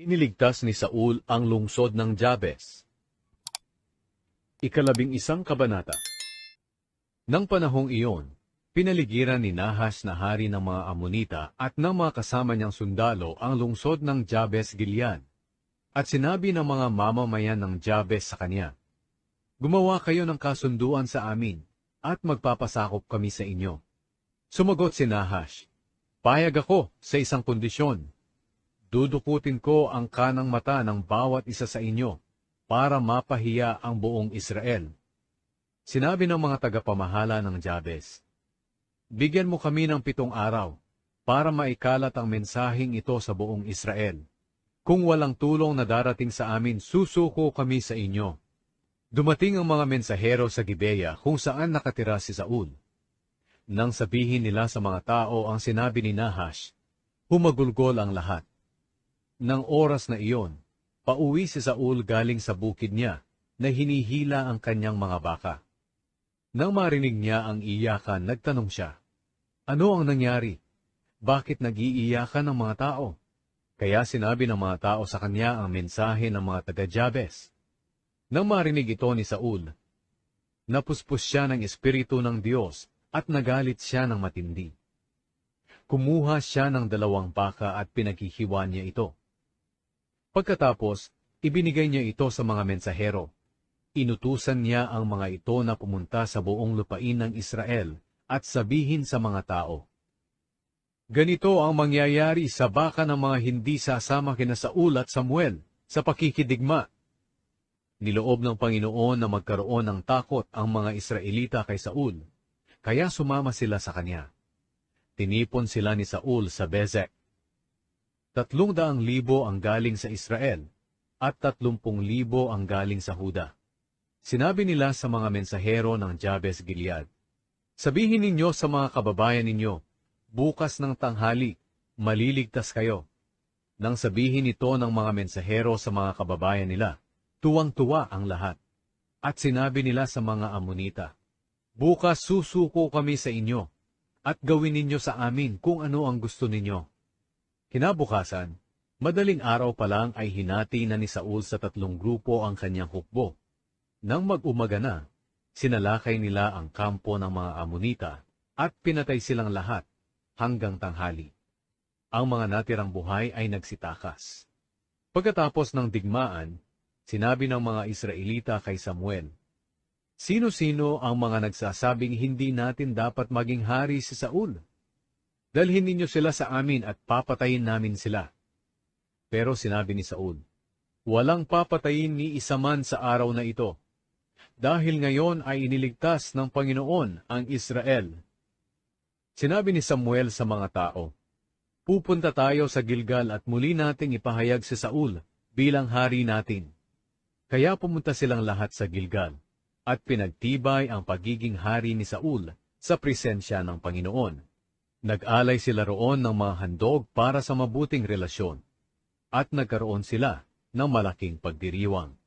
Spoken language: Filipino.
Iniligtas ni Saul ang lungsod ng Jabes. Ikalabing isang kabanata Nang panahong iyon, pinaligiran ni Nahas na hari ng mga Amonita at ng mga kasama niyang sundalo ang lungsod ng Jabes Gilead. At sinabi ng mga mamamayan ng Jabes sa kanya, Gumawa kayo ng kasunduan sa amin, at magpapasakop kami sa inyo. Sumagot si Nahash, Payag ako sa isang kondisyon. Dudukutin ko ang kanang mata ng bawat isa sa inyo para mapahiya ang buong Israel. Sinabi ng mga tagapamahala ng Jabes, Bigyan mo kami ng pitong araw para maikalat ang mensaheng ito sa buong Israel. Kung walang tulong na darating sa amin, susuko kami sa inyo. Dumating ang mga mensahero sa Gibeya kung saan nakatira si Saul. Nang sabihin nila sa mga tao ang sinabi ni Nahash, humagulgol ang lahat. Nang oras na iyon, pauwi si Saul galing sa bukid niya na hinihila ang kanyang mga baka. Nang marinig niya ang iyakan, nagtanong siya, Ano ang nangyari? Bakit nag-iiyakan ang mga tao? Kaya sinabi ng mga tao sa kanya ang mensahe ng mga taga-Jabes. Nang marinig ito ni Saul, napuspos siya ng Espiritu ng Diyos at nagalit siya ng matindi. Kumuha siya ng dalawang baka at pinaghihiwa niya ito. Pagkatapos, ibinigay niya ito sa mga mensahero. Inutusan niya ang mga ito na pumunta sa buong lupain ng Israel at sabihin sa mga tao, Ganito ang mangyayari sa baka ng mga hindi sasama kina Saul at Samuel sa pakikidigma. Niloob ng Panginoon na magkaroon ng takot ang mga Israelita kay Saul, kaya sumama sila sa kanya. Tinipon sila ni Saul sa Bezek. Tatlong daang libo ang galing sa Israel, at tatlumpung libo ang galing sa Huda. Sinabi nila sa mga mensahero ng Jabes Gilead, Sabihin ninyo sa mga kababayan ninyo, bukas ng tanghali, maliligtas kayo. Nang sabihin ito ng mga mensahero sa mga kababayan nila, tuwang-tuwa ang lahat. At sinabi nila sa mga Amonita, Bukas susuko kami sa inyo, at gawin ninyo sa amin kung ano ang gusto ninyo. Kinabukasan, madaling araw pa lang ay hinati na ni Saul sa tatlong grupo ang kanyang hukbo. Nang mag-umaga na, sinalakay nila ang kampo ng mga Amonita at pinatay silang lahat hanggang tanghali. Ang mga natirang buhay ay nagsitakas. Pagkatapos ng digmaan, sinabi ng mga Israelita kay Samuel, Sino-sino ang mga nagsasabing hindi natin dapat maging hari si Saul? Dalhin ninyo sila sa amin at papatayin namin sila. Pero sinabi ni Saul, Walang papatayin ni isa man sa araw na ito, dahil ngayon ay iniligtas ng Panginoon ang Israel. Sinabi ni Samuel sa mga tao, Pupunta tayo sa Gilgal at muli nating ipahayag si Saul bilang hari natin. Kaya pumunta silang lahat sa Gilgal, at pinagtibay ang pagiging hari ni Saul sa presensya ng Panginoon. Nag-alay sila roon ng mga handog para sa mabuting relasyon, at nagkaroon sila ng malaking pagdiriwang.